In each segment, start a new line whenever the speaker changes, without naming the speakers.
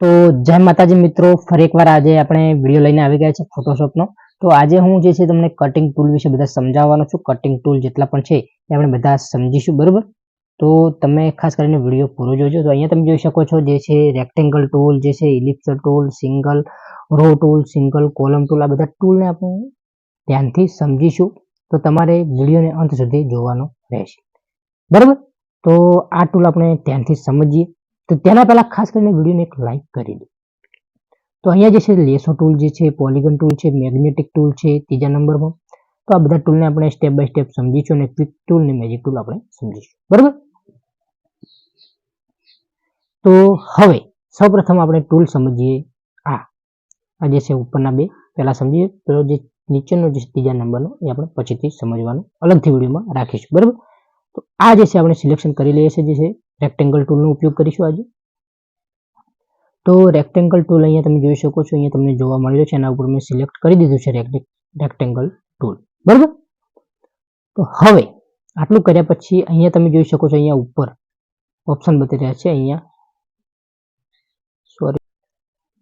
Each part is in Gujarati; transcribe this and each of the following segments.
તો જય માતાજી મિત્રો, ફરી એકવાર આજે આપણે વીડિયો લઈને આવી ગયા છે ફોટોશોપનો તો આજે હું જે છે તમને કટિંગ ટૂલ વિશે બધા સમજાવવાનો છું. કટિંગ ટૂલ જેટલા પણ છે એ આપણે બધા સમજીશું, બરાબર? તો તમે ખાસ કરીને વીડિયો પૂરો જોજો. તો અહીંયા તમે જોઈ શકો છો જે છે રેક્ટેંગલ ટૂલ જે છે ellipse tool single row tool single column tool આ બધા ટૂલને આપણે ધ્યાનથી સમજીશું. તો તમારે વિડીયોને અંત સુધી જોવાનો રહેશે. બરાબર? તો આ ટૂલ આપણે ધ્યાનથી સમજીએ. તો તેના પહેલા ખાસ કરીને વિડીયોને એક લાઇક કરી દો. તો અહીંયા જે છે, લેસો ટૂલ જે છે પોલિગન ટૂલ છે મેગ્નેટિક ટૂલ છે, ત્રીજા નંબરમાં. તો આ બધા ટૂલને આપણે સ્ટેપ બાય સ્ટેપ સમજીશું અને ક્વિક ટૂલ ને મેજિક ટૂલ આપણે સમજીશું. બરાબર? તો હવે સૌપ્રથમ આપણે ટૂલ સમજીએ. આ આ જે છે, ઉપરના બે, પહેલાં સમજીએ. પેલો જે નીચેનો જે ત્રીજા નંબરનો, એ આપણે પછીથી સમજવાનું, અલગથી વિડીયોમાં રાખીશું. બરાબર? તો આ જે છે, આપણે સિલેક્શન કરી લઈએ છીએ, જે છે રેક્ટેંગલ ટૂલનો ઉપયોગ કરીશું આજે. તો રેક્ટેંગલ ટૂલ અહીંયા તમે જોઈ શકો છો, અહીંયા તમને જોવા મળી રહ્યું છે, એના ઉપર મેં સિલેક્ટ કરી દીધું છે રેક્ટેંગલ ટૂલ બરાબર? તો હવે, આટલું કર્યા પછી અહીંયા તમે જોઈ શકો છો અહીંયા ઉપર ઓપ્શન બતાવી રહ્યા છે, અહીંયા. સોરી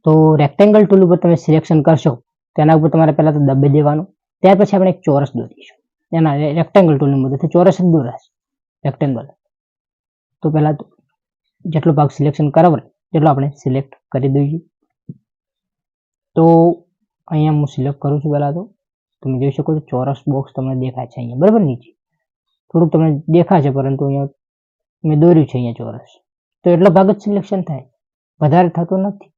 તો રેક્ટેંગલ ટૂલ ઉપર તમે સિલેક્શન કરશો તેના ઉપર તમારે પહેલા તો દબાઈ દેવાનું, ત્યાર પછી આપણે એક ચોરસ દોરીશું. એના રેક્ટેંગલ ટૂલની મદદથી ચોરસ જ દોરાશે રેક્ટેંગલ તો પહેલા તો જેટલો ભાગ સિલેક્શન કરાવે એટલો આપણે સિલેક્ટ કરી દઈએ. તો અહીંયા હું સિલેક્ટ કરું છું પહેલાં તો. તમે જોઈ શકો છો, ચોરસ બોક્સ તમને દેખાય છે અહીંયા, બરાબર નીચે. થોડુંક તમને દેખાય છે, પરંતુ અહીંયા મેં દોર્યું છે અહીંયા ચોરસ. તો એટલો ભાગ જ સિલેક્શન થાય. વધારે થતો નથી.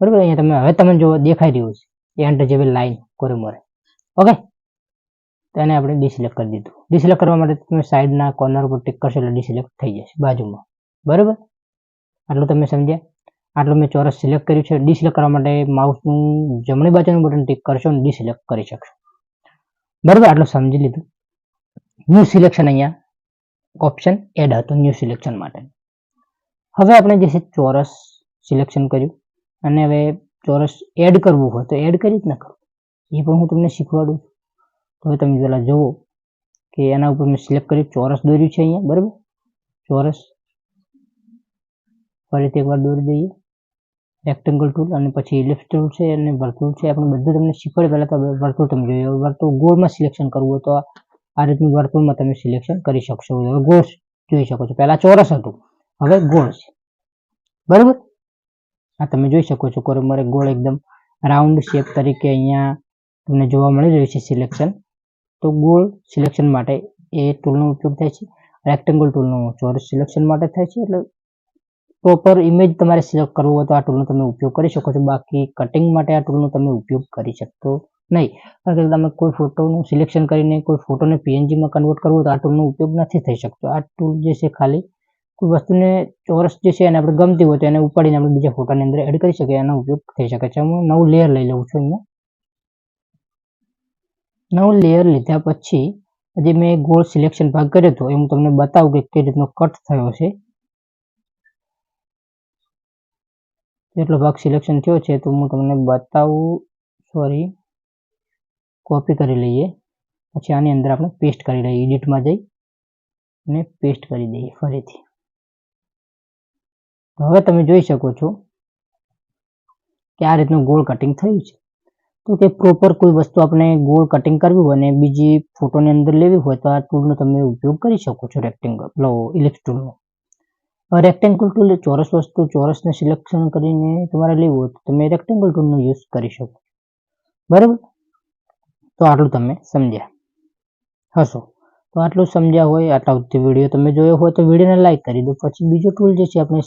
બરાબર, અહીંયા તમે, હવે તમને જો દેખાઈ રહ્યું છે, એ અંડર જેવી લાઈન કોરે મોરે. ઓકે તો એને આપણે ડિસિલેક્ટ કરી દીધું. ડિસિલેક્ટ કરવા માટે તમે સાઈડના કોર્નર ઉપર ટિક કરશો એટલે ડિસિલેક્ટ થઈ જશે બાજુમાં. બરાબર? આટલું તમે સમજ્યા? આટલું મેં ચોરસ સિલેક્ટ કર્યું છે. ડિસિલેક્ટ કરવા માટે માઉસનું જમણી બાજુનું બટન ટિક કરશો અને ડિસિલેક્ટ કરી શકશો. બરાબર? આટલું સમજી લીધું. ન્યૂ સિલેક્શન અહીંયા. ઓપ્શન એડ હતું ન્યૂ સિલેક્શન માટે. હવે આપણે જે છે ચોરસ સિલેક્શન કર્યું. અને હવે ચોરસ એડ કરવું હોય તો એડ કરી જ ના કરવું એ પણ હું તમને શીખવાડું તો હવે તમે પહેલાં જુઓ કે એના ઉપર મેં સિલેક્ટ કરી ચોરસ દોર્યું છે અહીંયા, બરાબર? ચોરસ. ફરીથી એકવાર દોરી દઈએ. રેક્ટેંગલ ટૂલ અને પછી ઇલિપ્સ ટૂલ છે અને વર્તુળ છે. આપણે બધું તમને શીખવાડે પહેલાં તો વર્તુળ તમે જોઈએ. વર્તુળ ગોળમાં સિલેક્શન કરવું હોય તો આ રીતનું વર્તુળમાં તમે સિલેક્શન કરી શકશો. હવે ગોળ જોઈ શકો છો. પહેલાં ચોરસ હતું. હવે ગોળ છે. બરાબર? આ તમે જોઈ શકો છો. કોરે મારે ગોળ એકદમ રાઉન્ડ શેપ તરીકે અહીંયા તમને જોવા મળી રહ્યું છે સિલેક્શન તો ગોળ સિલેક્શન માટે એ ટૂલનો ઉપયોગ થાય છે. રેક્ટેંગલ ટૂલનો ચોરસ સિલેક્શન માટે થાય છે. એટલે પ્રોપર ઇમેજ તમારે સિલેક્ટ કરવું હોય તો આ ટૂલનો તમે ઉપયોગ કરી શકો છો. બાકી કટિંગ માટે આ ટૂલનો તમે ઉપયોગ કરી શકતો નહીં. કારણ કે તમે કોઈ ફોટોનું સિલેક્શન કરીને કોઈ ફોટોને પીએનજીમાં કન્વર્ટ કરવો તો આ ટૂલનો ઉપયોગ નથી થઈ શકતો. આ ટૂલ જે છે ખાલી કોઈ વસ્તુને ચોરસ જે છે એને આપણે ગમતી હોય તો એને ઉપાડીને આપણે બીજા ફોટાની અંદર એડ કરી શકીએ. એનો ઉપયોગ થઈ શકે છે. હું નવું લેયર લઈ લઉં છું અહીંયા. નવું લેયર લીધા પછી જે મેં ગોળ સિલેક્શન ભાગ કર્યો હતો. એ હું તમને બતાવું કે કઈ રીતનો કટ થયો છે. જેટલો ભાગ સિલેક્શન થયો છે તો હું તમને બતાવું સોરી કોપી કરી લઈએ. પછી આની અંદર આપણે પેસ્ટ કરી લઈએ. એડિટમાં જઈ અને પેસ્ટ કરી દઈએ ફરીથી. હવે તમે જોઈ શકો છો કે આ રીતનું ગોળ કટિંગ થયું છે. તો કે પ્રોપર કોઈ વસ્તુ આપણે ગોળ કટિંગ કરવી હોય અને બીજી ફોટોની અંદર લેવી હોય તો આ ટૂલનો તમે ઉપયોગ કરી શકો છો રેક્ટેંગલ લો ટૂલનો રેક્ટેંગલ ટૂલ ચોરસ વસ્તુ, ચોરસને સિલેક્શન કરીને તમારે લેવું હોય તો તમે રેક્ટેંગલ ટૂલનો યુઝ કરી શકો બરાબર? તો આટલું તમે સમજ્યા. હશો. તો આટલું સમજ્યા હોય, આટલા વીડિયો તમે જોયો હોય તો વિડીયોને લાઈક કરી દો. પછી બીજો ટૂલ જે છે આપણે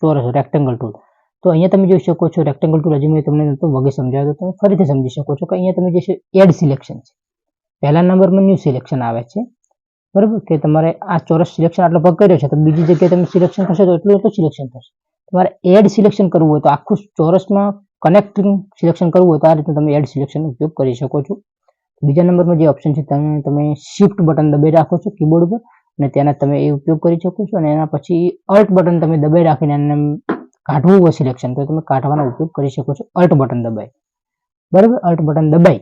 ચોરસ રેક્ટેંગલ ટૂલ તો અહીંયા તમે જોઈ શકો છો રેક્ટેંગલ ટુ રેઝ્યુમે તમને તો વગે સમજાવ્યો તમે ફરીથી સમજી શકો છો કે અહીંયા તમે જે છે એડ સિલેક્શન છે. પહેલા નંબરમાં ન્યૂ સિલેક્શન આવે છે. બરાબર? કે તમારે આ ચોરસ સિલેક્શન આટલો ભાગ કર્યો છે, તો બીજી જગ્યાએ તમે સિલેક્શન થશે, તો એટલું એટલું સિલેક્શન થશે. તમારે એડ સિલેક્શન કરવું હોય તો આખું ચોરસમાં કનેક્ટિંગ સિલેક્શન કરવું હોય તો આ રીતે તમે એડ સિલેક્શન ઉપયોગ કરી શકો છો. બીજા નંબરમાં જે ઓપ્શન છે તમે તમે શિફ્ટ બટન દબાઈ રાખો છો કીબોર્ડ ઉપર, અને તેના તમે એ ઉપયોગ કરી શકો છો, અને એના પછી અલ્ટ બટન તમે દબાઈ રાખીને એને કાઢવું હોય સિલેક્શન તો તમે કાઢવાનો ઉપયોગ કરી શકો છો. અલ્ટ બટન દબાઈ. બરાબર? અલ્ટ બટન દબાઈ.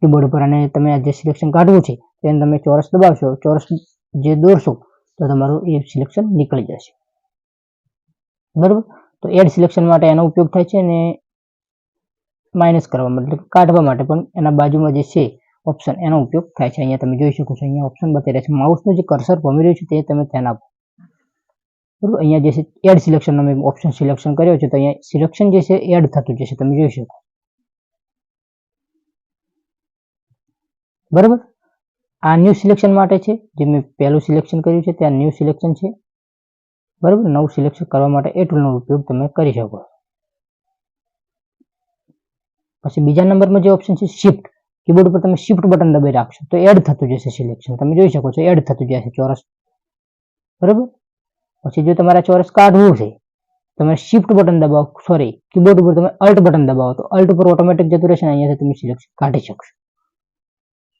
કીબોર્ડ ઉપર અને તમે આ જે સિલેક્શન કાઢવું છે, તેને તમે ચોરસ દબાવશો, ચોરસ જે દોરશો, તો તમારું એ સિલેક્શન નીકળી જશે. બરાબર? તો એડ સિલેક્શન માટે એનો ઉપયોગ થાય છે અને માઇનસ કરવા માટે કાઢવા માટે પણ એના બાજુમાં જે છે ઓપ્શન એનો ઉપયોગ થાય છે. અહીંયા તમે જોઈ શકો છો, અહીંયા ઓપ્શન બતાવી રહ્યા છે માઉસનું જે કર્સર ભમી રહ્યું છે, તે તમે ધ્યાન આપો. બરોબર? અહીંયા જે છે એડ સિલેક્શનનો મેં ઓપ્શન સિલેક્શન કર્યો છે, તો અહીંયા સિલેક્શન જે છે એડ થતું જશે, તમે જોઈ શકો. બરોબર? આ ન્યૂ સિલેક્શન માટે છે, જે મેં પહેલું સિલેક્શન કર્યું છે, ત્યાં ન્યૂ સિલેક્શન છે. બરોબર? નવું સિલેક્શન કરવા માટે એ ટૂલનો ઉપયોગ તમે કરી શકો. પછી બીજા નંબરમાં જે ઓપ્શન છે શિફ્ટ કીબોર્ડ ઉપર તમે શિફ્ટ બટન દબાઈ રાખશો, તો એડ થતું જશે સિલેક્શન તમે જોઈ શકો છો એડ થતું જશે ચોરસ. બરોબર? પછી જો તમારે આ ચોરસ કાઢવું છે તમે શિફ્ટ બટન દબાવો સોરી કીબોર્ડ ઉપર તમે અલ્ટ બટન દબાવો તો અલ્ટ ઉપર ઓટોમેટિક જતું રહેશે ને અહીંયાથી તમે સિલેક્શન કાઢી શકશો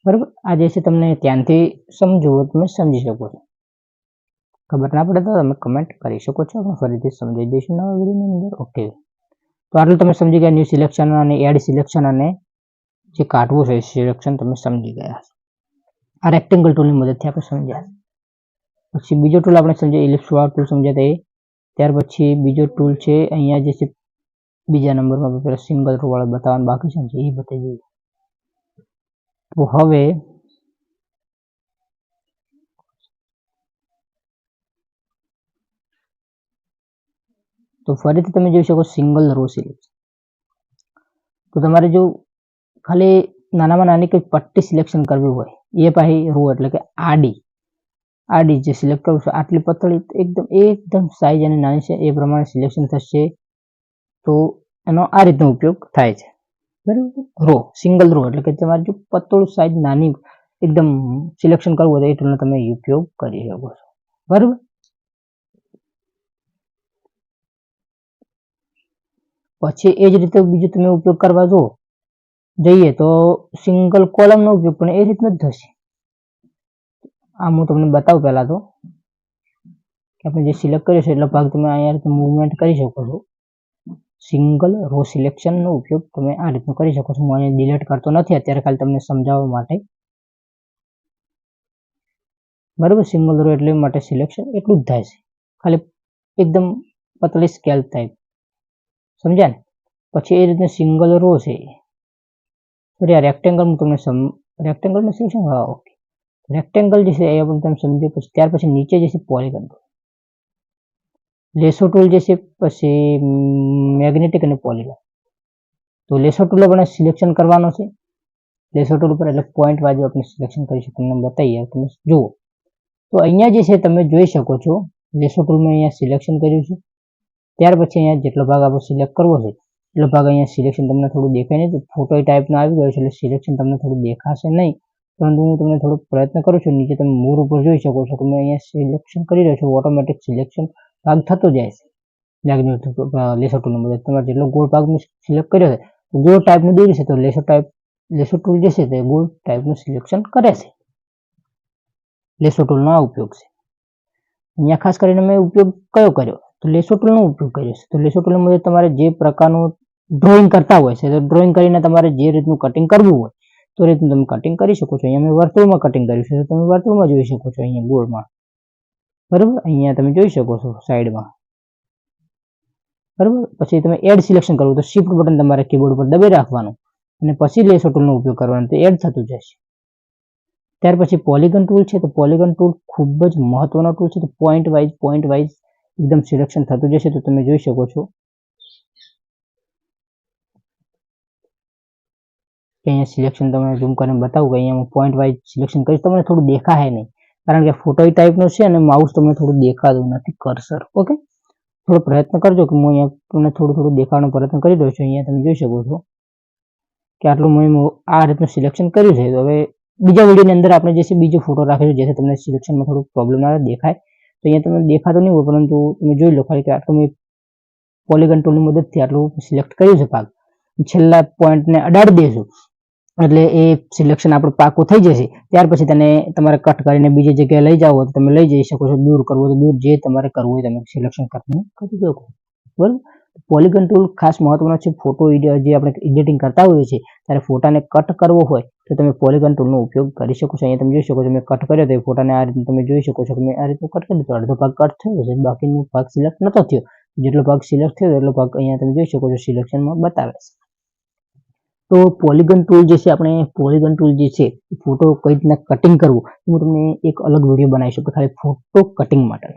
બરોબર આ જે છે તમને ધ્યાનથી સમજવું હોય તો તમે સમજી શકો છો ખબર ના પડે તો તમે કમેન્ટ કરી શકો છો આપણે ફરીથી સમજાવી દઈશું નવા વિડીયોની અંદર ઓકે તો આટલું તમે સમજી ગયા ન્યૂ સિલેક્શન અને એડ સિલેક્શન અને જે કાઢવું છે સિલેક્શન તમે સમજી ગયા આ રેક્ટેંગલ ટૂલની મદદથી આપણે સમજ્યા પછી બીજો ટૂલ આપણે સમજીએ ઇલિપ્સ વાળો ટૂલ સમજ્યા હતા એ ત્યાર પછી બીજો ટૂલ છે, અહીંયા જે છે, બીજા નંબરમાં પેલા સિંગલ રો વાળો બતાવવાનું બાકી છે ને એ બતાવી દઈએ. તો હવે તો ફરીથી તમે જોઈ શકો સિંગલ રો સિલેક્શન તો તમારે જો ખાલી નાનામાં નાની કંઈક પટ્ટી સિલેક્શન કરવી હોય, એ પાછી રો એટલે કે આડી. આડી જે સિલેક્ટ કરું છું, આટલી પતળી એકદમ એકદમ સાઈઝ અને નાની છે, એ પ્રમાણે સિલેક્શન થશે. તો એનો આ રીતનો ઉપયોગ થાય છે. બરાબર? રો સિંગલ રો એટલે કે તમારે જો પતળું સાઈઝ નાની એકદમ સિલેક્શન કરવું હોય તો એ ટૂલનો તમે ઉપયોગ કરી શકો છો. બરાબર? પછી એ જ રીતે બીજું તમે ઉપયોગ કરવા જો જઈએ તો સિંગલ કોલમનો ઉપયોગ પણ એ રીતનો જ થશે. આ હું તમને બતાવું પહેલાં તો કે આપણે જે સિલેક્ટ કર્યો છે એટલો ભાગ તમે અહીંયા રીતે મૂવમેન્ટ કરી શકો છો. સિંગલ રો સિલેક્શનનો ઉપયોગ તમે આ રીતનો કરી શકો છો. હું અહીંયા ડિલીટ કરતો નથી, અત્યારે ખાલી તમને સમજાવવા માટે. બરાબર? સિંગલ રો એટલે માટે સિલેક્શન એટલું જ થાય છે. ખાલી એકદમ પતળી સ્કેલ થાય સમજ્યા ને? પછી એ રીતના સિંગલ રો છે. સોરી આ રેક્ટેંગલ હું તમને રેક્ટેંગલમાં સિલેક્શન હા ઓકે રેક્ટેંગલ જે છે એ પણ તમે સમજો પછી ત્યાર પછી નીચે જે છે પોલિગન લેસો ટૂલ જે છે પછી મેગ્નેટિક અને પોલિગન તો લેસો ટૂલ આપણે સિલેક્શન કરવાનો છે લેસો ટૂલ ઉપર એટલે પોઈન્ટ વાઇઝ આપણે સિલેક્શન કરીશું તમને બતાવીએ તમે જુઓ તો અહીંયા જે છે તમે જોઈ શકો છો લેસો ટૂલમાં અહીંયા સિલેક્શન કર્યું છે ત્યાર પછી અહીંયા જેટલો ભાગ આપણે સિલેક્ટ કરવો છે એટલો ભાગ અહીંયા સિલેક્શન તમને થોડું દેખાય નહીં તો ફોટો ટાઈપનો આવી ગયો છે એટલે સિલેક્શન તમને થોડું દેખાશે નહીં પરંતુ હું તમને થોડો પ્રયત્ન કરું છું, નીચે તમે મૂળ ઉપર જોઈ શકો છો કે મેં અહીંયા સિલેક્શન કરી રહ્યો છું ઓટોમેટિક સિલેક્શન ભાગ થતો જાય છે. લેસો ટૂલની મદદ તમારે જેટલો ગોળ ભાગ સિલેક્ટ કર્યો છે ગોળ ટાઈપનું દોરી છે, તો લેસો ટાઈપ લેસો ટૂલ જે છે તે ગોળ ટાઈપનું સિલેક્શન કરે છે. લેસો ટૂલનો આ ઉપયોગ છે. અહીંયા ખાસ કરીને મેં ઉપયોગ કયો કર્યો? તો લેસો ટૂલનો ઉપયોગ કર્યો છે. તો લેસો ટૂલની મદદ તમારે જે પ્રકારનું ડ્રોઈંગ કરતા હોય છે, તો ડ્રોઈંગ કરીને તમારે જે રીતનું કટિંગ કરવું હોય તો રીતનું તમે કટિંગ કરી શકો છો. અહીંયા મેં વર્તુળમાં કટિંગ કર્યું છે. તો તમે વર્તુળમાં જોઈ શકો છો અહીંયા ગોળમાં. બરાબર? અહીંયા તમે જોઈ શકો છો સાઈડમાં. બરાબર? પછી તમે એડ સિલેક્શન કરવું તો શિફ્ટ બટન તમારે કીબોર્ડ પર દબાઈ રાખવાનું. અને પછી લેસો ટૂલનો ઉપયોગ કરવાનો. તો એડ થતું જશે. ત્યાર પછી પોલિગન ટૂલ છે તો પોલિગન ટૂલ ખૂબ જ મહત્વનો ટૂલ છે. તો પોઈન્ટ વાઇઝ પોઈન્ટ વાઇઝ એકદમ સિલેક્શન થતું જશે તો તમે જોઈ શકો છો. કે અહીંયા સિલેક્શન તમને ઝૂમ કરીને બતાવું કે અહીંયા હું પોઈન્ટ વાઇઝ સિલેક્શન કરીશ, તમને થોડું દેખાય નહીં. કારણ કે ફોટો ટાઈપનો છે અને માઉસ તમને થોડું દેખાતું નથી કર્સર ઓકે થોડો પ્રયત્ન કરજો કે હું અહીંયા તમને થોડું થોડું દેખાવાનો પ્રયત્ન કરી રહ્યો છું, અહીંયા તમે જોઈ શકો છો કે આટલું મેં આ રીતનું સિલેક્શન કર્યું છે. તો હવે બીજા વિડીયોની અંદર આપણે જે છે બીજો ફોટો રાખીશું જેથી તમને સિલેક્શનમાં થોડું પ્રોબ્લેમ આવે દેખાય. તો અહીંયા તમને દેખાતો નહીં હોય, પરંતુ તમે જોઈ લો ખાલી કે આટલું મેં પોલિગન ટૂલની મદદથી આટલું સિલેક્ટ કર્યું છે ભાગ. છેલ્લા પોઈન્ટને અડાડી દઈશું એટલે એ સિલેક્શન આપણું પાકું થઈ જશે. ત્યાર પછી તેને તમારે કટ કરીને બીજી જગ્યાએ લઈ જાવ તો તમે લઈ જઈ શકો છો. દૂર કરવું તો દૂર જે તમારે કરવું હોય તમે સિલેક્શન કરીને કરી શકો. બરાબર? પોલિગન ટૂલ ખાસ મહત્વનો છે. ફોટો જે આપણે એડિટિંગ કરતા હોઈએ છીએ, ત્યારે ફોટાને કટ કરવો હોય તો તમે પોલિગન ટૂલનો ઉપયોગ કરી શકો છો. અહીંયા તમે જોઈ શકો છો, મેં કટ કર્યો તો એ ફોટાને આ રીતે તમે જોઈ શકો છો કે મેં આ રીતે કટ કર્યો તો અડધો ભાગ કટ થયો છે. બાકીનો ભાગ સિલેક્ટ નહોતો થયો. જેટલો ભાગ સિલેક્ટ થયો એટલો ભાગ અહીંયા તમે જોઈ શકો છો સિલેક્શનમાં બતાવે છે. તો પોલિગન ટૂલ જે છે, આપણે પોલિગન ટૂલ જે છે ફોટો કઈ રીતના કટિંગ કરવું હું તમને એક અલગ વીડિયો બનાવી શકું ખાલી ફોટો કટિંગ માટે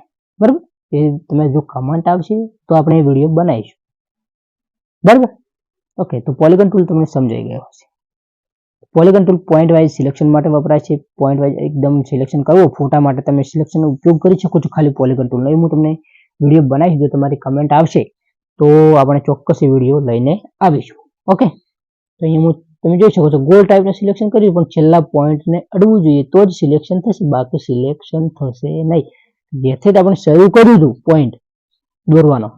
બરાબર? એ તમે જો કમેન્ટ આવશે, તો આપણે વીડિયો બનાવીશું. બરાબર? ઓકે તો પોલિગન ટૂલ તમને સમજાઈ ગયો હશે. Polygon tool point wise selection માટે વપરાય છે. પોઈન્ટ વાઇઝ એકદમ સિલેક્શન કરવો, ફોટા માટે તમે સિલેક્શનનો ઉપયોગ કરી શકો છો ખાલી પોલિગન ટૂલનો. એ હું તમને વીડિયો બનાવીશ, જો તમારી કમેન્ટ આવશે, તો આપણે ચોક્કસ વીડિયો લઈને આવીશું. ઓકે તો અહીંયા હું, તમે જોઈ શકો છો ગોલ ટાઈપનું સિલેક્શન કર્યું, પણ છેલ્લા પોઈન્ટને અડવું જોઈએ, તો જ સિલેક્શન થશે, બાકી સિલેક્શન થશે નહીં. જેથી આપણે શરૂ કર્યું હતું પોઈન્ટ દોરવાનો.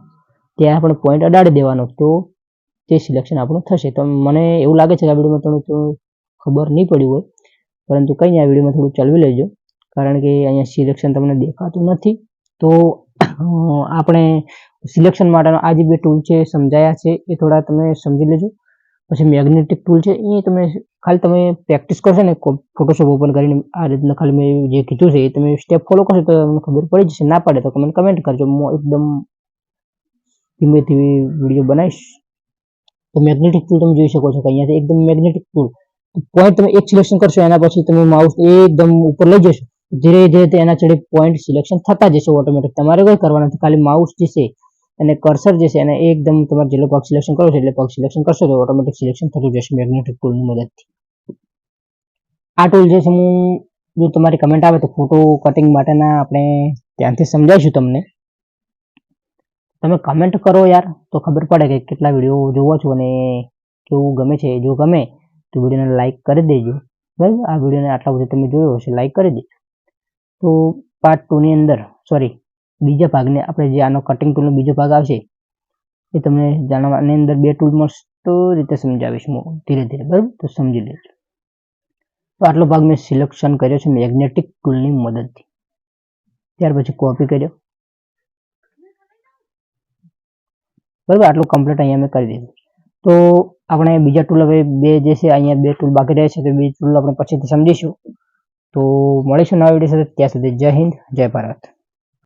ત્યાં આપણે પોઈન્ટ અડાડી દેવાનો, તો તે સિલેક્શન આપણું થશે. તો મને એવું લાગે છે કે આ વિડીયોમાં થોડું ખબર નહીં પડી હોય, પરંતુ કંઈ નહીં, આ વિડીયોમાં થોડું ચલાવી લેજો. કારણ કે અહીંયા સિલેક્શન તમને દેખાતું નથી. તો આપણે સિલેક્શન માટેનો આ જે બે ટૂલ છે, સમજાયા છે, એ થોડા તમે સમજી લેજો. પછી મેગ્નેટિક ટૂલ છે એ તમે ખાલી તમે પ્રેક્ટિસ કરશો ને ફોટોશોપ ઓપન કરીને આ રીતના ખાલી મેં જે કીધું છે, એ તમે સ્ટેપ ફોલો કરશો તો તમને ખબર પડી જશે, ના પડે તો તમે કમેન્ટ કરજો. હું એકદમ ધીમે ધીમે વીડિયો બનાવીશ. તો મેગ્નેટિક ટૂલ તમે જોઈ શકો છો કે અહીંયાથી એકદમ મેગ્નેટિક ટૂલ પોઈન્ટ તમે એક સિલેક્શન કરશો, એના પછી તમે માઉસ એકદમ ઉપર લઈ જશો. ધીરે ધીરે એના ચડે પોઈન્ટ સિલેક્શન થતા જશે ઓટોમેટિક તમારે કંઈ કરવાનું નથી, ખાલી માઉસ જે છે અને કર્સર જે છે એને એકદમ તમારે જેટલો પગ સિલેક્શન કરો છો એટલે પગ સિલેક્શન કરશો તો ઓટોમેટિક સિલેક્શન થતું જશે મેગ્નેટિક ટૂલની મદદથી. આ ટૂલ જે છે હું, જો તમારી કમેન્ટ આવે તો ફોટો કટિંગ માટેના આપણે ધ્યાનથી સમજાવીશું તમને. તમે કમેન્ટ કરો યાર, તો ખબર પડે કે કેટલા વીડિયો જોવો છો અને કેવું ગમે છે. જો ગમે તો વિડીયોને લાઇક કરી દેજો. બરાબર? આ વિડીયોને આટલા બધું તમે જોયો હશે લાઇક કરી દેજો તો પાર્ટ ટુની અંદર સોરી બીજા ભાગને આપણે જે આનો કટિંગ ટૂલનો બીજો ભાગ આવશે, એ તમને જાણવાની અંદર બે ટૂલ મસ્ત રીતે સમજાવીશ ધીરે ધીરે, બરાબર? તો સમજી લેજો. તો આટલો ભાગ મેં સિલેક્શન કર્યો છે મેગ્નેટિક ટૂલની મદદથી. ત્યાર પછી કોપી કર્યો. બરાબર? આટલું કમ્પ્લીટ અહીંયા મેં કરી દીધું. તો આપણે બીજા ટૂલ હવે બે જે છે, અહીંયા બે ટૂલ બાકી રહે છે, તો બે ટૂલ આપણે પછીથી સમજીશું. તો મળીશું નવા વીડિયો સાથે, ત્યાં સુધી જય હિન્દ, જય ભારત.